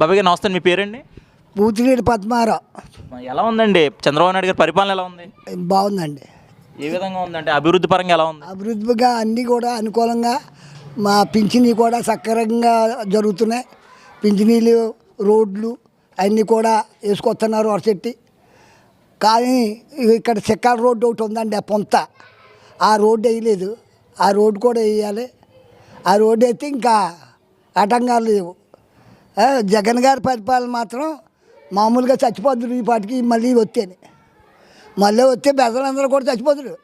బాబాయ్ గారు నమస్తే మీ పేరండి? పూతిరెడ్డి పద్మారావు. ఎలా ఉందండి? చంద్రబాబు నాయుడు గారి పరిపాలన ఎలా ఉంది? బాగుందండి. ఏ విధంగా ఉందంటే అభివృద్ధి పరంగా ఎలా ఉంది? అభివృద్ధిగా అన్నీ కూడా అనుకూలంగా మా పింఛనీ కూడా సక్రమంగా జరుగుతున్నాయి. పింఛనీలు రోడ్లు అన్నీ కూడా వేసుకొస్తున్నారు వరసెట్టి కానీ ఇక్కడ చిక్కాల రోడ్డు ఒకటి ఉందండి ఆ పొంత. ఆ రోడ్డు వేయలేదు. ఆ రోడ్డు కూడా వేయాలి. ఆ రోడ్డు అయితే ఇంకా ఆటంకాలు లేవు. జగన్ గారి పరిపాలన మాత్రం మామూలుగా చచ్చిపోతుడు ఈ పాటికి మళ్ళీ వచ్చేది మళ్ళీ వస్తే పెద్దలందరూ కూడా చచ్చిపోతుడు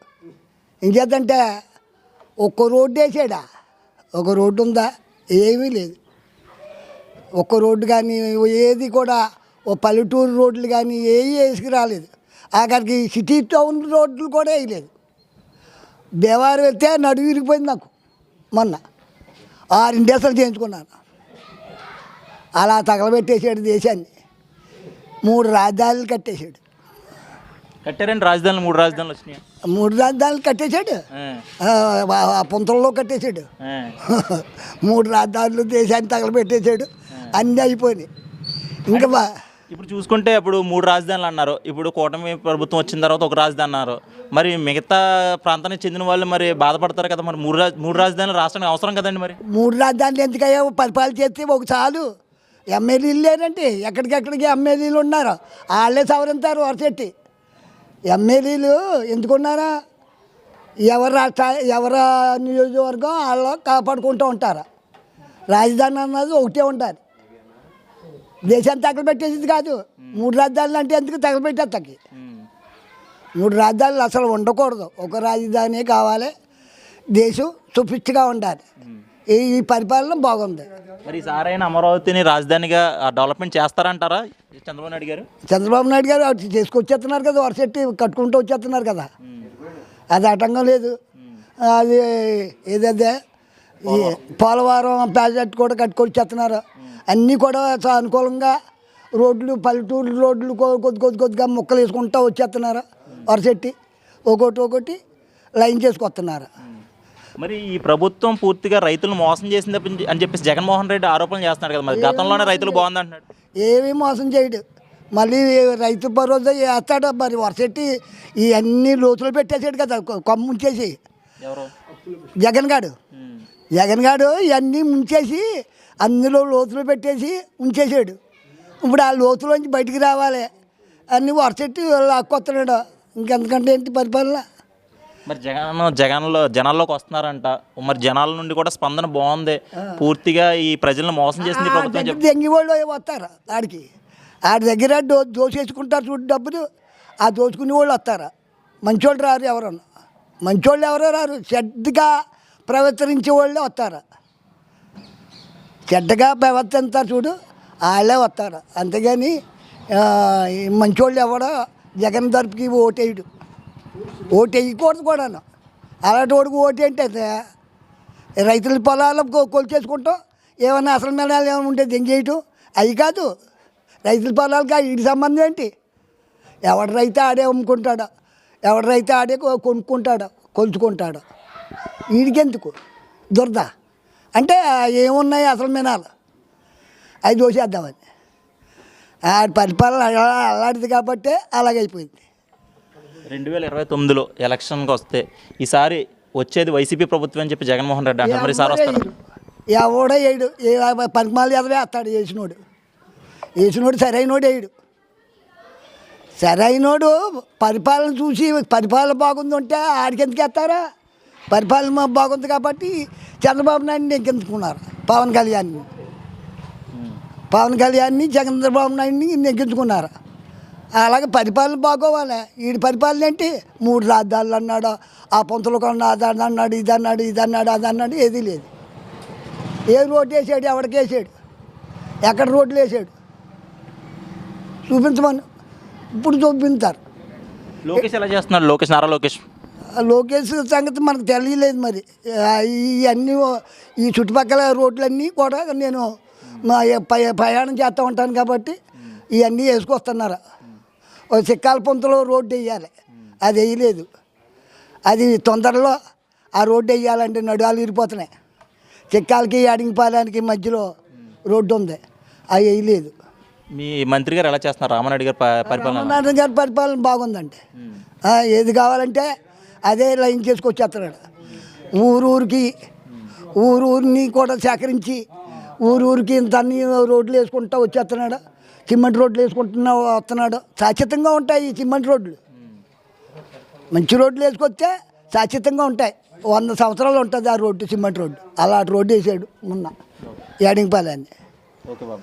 ఇంకేదంటే ఒక్క రోడ్డు వేసాడా? ఒక రోడ్డు ఉందా? ఏమీ లేదు. ఒక్క రోడ్డు కానీ ఏది కూడా ఓ పల్లెటూరు రోడ్లు కానీ ఏవి వేసుకురాలేదు. అక్కడికి సిటీ టౌన్ రోడ్లు కూడా వేయలేదు. దేవారు వెళ్తే నడువు విరిగిపోయింది నాకు మొన్న. ఆరిండేసలు చేయించుకున్నాను. అలా తగలబెట్టేసాడు దేశాన్ని. మూడు రాజధానులు కట్టేశాడు. కట్టారండి రాజధానులు? మూడు రాజధానులు వచ్చినాయి? మూడు రాజధానులు కట్టేశాడు. పుంతల్లో కట్టేశాడు. మూడు రాజధానులు దేశాన్ని తగలబెట్టేశాడు. అన్నీ అయిపోయినాయి. ఇంకా బా ఇప్పుడు చూసుకుంటే ఇప్పుడు మూడు రాజధానులు అన్నారు. ఇప్పుడు కూటమి ప్రభుత్వం వచ్చిన తర్వాత ఒక రాజధాని అన్నారు. మరి మిగతా ప్రాంతానికి చెందిన వాళ్ళు మరి బాధపడతారు కదా మరి? మూడు రాజ మూడు రాజధానులు రాష్ట్రానికి అవసరం కదండి మరి? మూడు రాజధానులు ఎందుకయ్యా? పరిపాలన చేస్తే ఒక చాలు. ఎమ్మెల్యేలు లేరండి ఎక్కడికెక్కడికి ఎమ్మెల్యేలు ఉన్నారు? వాళ్ళే సవరించారు వరసెట్టి ఎమ్మెల్యేలు ఎందుకున్నారా? ఎవరి రాష్ట్ర ఎవరి నియోజకవర్గం వాళ్ళు కాపాడుకుంటూ ఉంటారు. రాజధాని అన్నది ఒకటే ఉంటారు దేశాన్ని తగలబెట్టేది కాదు. మూడు రాజధానులు అంటే ఎందుకు తగలబెట్టేస్తాకి? మూడు రాజధానులు అసలు ఉండకూడదు. ఒక రాజధాని కావాలి. దేశం సుపిచ్చిగా ఉండాలి. ఈ ఈ పరిపాలన బాగుంది. మరి ఈసారైనా అమరావతిని రాజధానిగా డెవలప్మెంట్ చేస్తారంటారా? చంద్రబాబు నాయుడు గారు? చంద్రబాబు నాయుడు గారు అటు చేసుకొచ్చేస్తున్నారు కదా వరసెట్టి కట్టుకుంటూ వచ్చేస్తున్నారు కదా. అది ఆటంకం లేదు. అది ఏదైతే ఈ పోలవరం. ప్రాజెక్ట్ కూడా కట్టుకొచ్చేస్తున్నారు అన్నీ కూడా అనుకూలంగా రోడ్లు పల్లెటూరు రోడ్లు కొద్ది కొద్ది కొద్దిగా ముక్కలు వేసుకుంటూ వచ్చేస్తున్నారు వరసెట్టి ఒకటి ఒకటి లైన్ చేసుకొస్తున్నారు. మరి ఈ ప్రభుత్వం పూర్తిగా రైతులను మోసం చేసింది అని- చెప్పేసి జగన్మోహన్ రెడ్డి ఆరోపణలు చేస్తున్నాడు కదా మరి. గతంలోనే రైతులు బాగుంది అంటున్నాడు. ఏమీ మోసం చేయడు. మళ్ళీ రైతు భరోసా వేస్తాడు మరి వరసెట్టి ఇవన్నీ లోతులు పెట్టేసాడు కదా కొమ్మ ఉంచేసి ఎవరు? జగన్ గాడు. జగన్ గాడు ఇవన్నీ ముంచేసి అందులో లోతులు పెట్టేసి ఉంచేసాడు. ఇప్పుడు ఆ లోతులోంచి బయటికి రావాలి. అన్నీ వరసెట్టి లాక్కొస్తున్నాడు ఇంకెంతకంటే ఏంటి పరిపాలన? మరి జగన్ జగన్లో జనాల్లోకి వస్తున్నారంట. మరి జనాల నుండి కూడా స్పందన బాగుంది. పూర్తిగా ఈ ప్రజలను మోసం చేసింది ప్రభుత్వం చెప్పి దెంగి వాళ్ళు వస్తారు ఆడికి. ఆడి దగ్గర దో దోసేసుకుంటారు చూడు డబ్బులు. ఆ దోచుకునే వాళ్ళు వస్తారు. మంచోళ్ళు రారు ఎవరన్నా. మంచోళ్ళు ఎవరో రారు. చెడ్డగా ప్రవర్తించే వాళ్ళే వస్తారు. చెడ్డగా ప్రవర్తిస్తారు చూడు వాళ్ళే వస్తారు. అంతేగాని మంచోళ్ళు ఎవడో జగన్ తరపుకి ఓటేయడు. ఓటు వేయకూడదు కూడాను. అలాంటి వాడికి ఓటు ఏంటంటే రైతుల పొలాలకు కొలిచేసుకుంటాం. ఏమన్నా అసలు మెడాలు ఏమైనా ఉంటే చేయటం? అవి కాదు. రైతుల పొలాలకి వీటి సంబంధం ఏంటి? ఎవడు రైతే ఆడే అమ్ముకుంటాడో. ఎవడు రైతే ఆడే కొనుక్కుంటాడో కొలుచుకుంటాడో. వీడికెందుకు దురద. అంటే ఏమున్నాయి అసలు మినాలు అవి దోసేద్దామని. ఆ పరిపాలన అలాంటిది కాబట్టి అలాగైపోయింది. రెండు వేల ఇరవై తొమ్మిదిలో ఎలక్షన్కి వస్తే ఈసారి వచ్చేది వైసీపీ ప్రభుత్వం అని చెప్పి జగన్మోహన్ రెడ్డి అంటారు. మరి వస్తారు ఎవడో వేయడు ఏ పనికిమాలు ఎదవే వేస్తాడు వేసినోడు వేసినోడు సరైనోడు వేయడు సరైనోడు పరిపాలన చూసి పరిపాలన బాగుంది ఉంటే ఆడికి ఎందుకు వేస్తారా? పరిపాలన బాగుంది కాబట్టి చంద్రబాబు నాయుడిని నెగ్గించుకున్నారు పవన్ కళ్యాణ్ని. పవన్ కళ్యాణ్ని చంద్రబాబు నాయుడిని నెగ్గించుకున్నారు. అలాగే పరిపాలన బాగోవాలి. వీడి పరిపాలన ఏంటి? మూడు రాజధానులు అన్నాడు ఆ పొంతలు కొన్న అది అన్నాడు ఇది అన్నాడు ఇది అన్నాడు అది అన్నాడు ఏదీ లేదు. ఏ రోడ్డు వేసాడు? ఎవడికి వేసాడు? ఎక్కడ రోడ్లు వేసాడు? చూపించమని. ఇప్పుడు చూపించారు. లోకేష్ ఎలా చేస్తున్నాడు? లోకేష్ నారా లోకేష్. లోకేష్ సంగతి మనకు తెలియలేదు మరి. ఇవన్నీ ఈ చుట్టుపక్కల రోడ్లన్నీ కూడా నేను ప్రయాణం చేస్తూ ఉంటాను కాబట్టి ఇవన్నీ వేసుకొస్తున్నారు. ఓ చిక్కాల పొంతలో రోడ్డు వేయాలి. అది వేయలేదు. అది తొందరలో ఆ రోడ్డు వేయాలంటే నడువాలు ఇరిపోతున్నాయి చిక్కాలకి అడిగిపాలెనికి మధ్యలో రోడ్డు ఉంది. అవి వేయలేదు. మీ మంత్రి గారు ఎలా చేస్తున్నారు? రామనాయుడు గారు పరిపాలన? రామనాథన్ గారి పరిపాలన బాగుందండి. ఏది కావాలంటే అదే లైన్ చేసుకొచ్చేస్తున్నాడు. ఊరు ఊరికి ఊరు ఊరిని కూడా సేకరించి ఊరు ఊరికి ఇంత అన్ని రోడ్లు వేసుకుంటూ వచ్చేస్తున్నాడు. సిమెంట్ రోడ్లు వేసుకుంటున్నా వస్తున్నాడు. శాశ్వతంగా ఉంటాయి ఈ సిమెంట్ రోడ్లు. మంచి రోడ్లు వేసుకొస్తే శాశ్వతంగా ఉంటాయి. వంద సంవత్సరాలు ఉంటుంది ఆ రోడ్డు సిమెంట్ రోడ్డు. అలాంటి రోడ్డు వేసాడు మొన్న యాడింగ్పాలెన్ని ఓకే బాబు.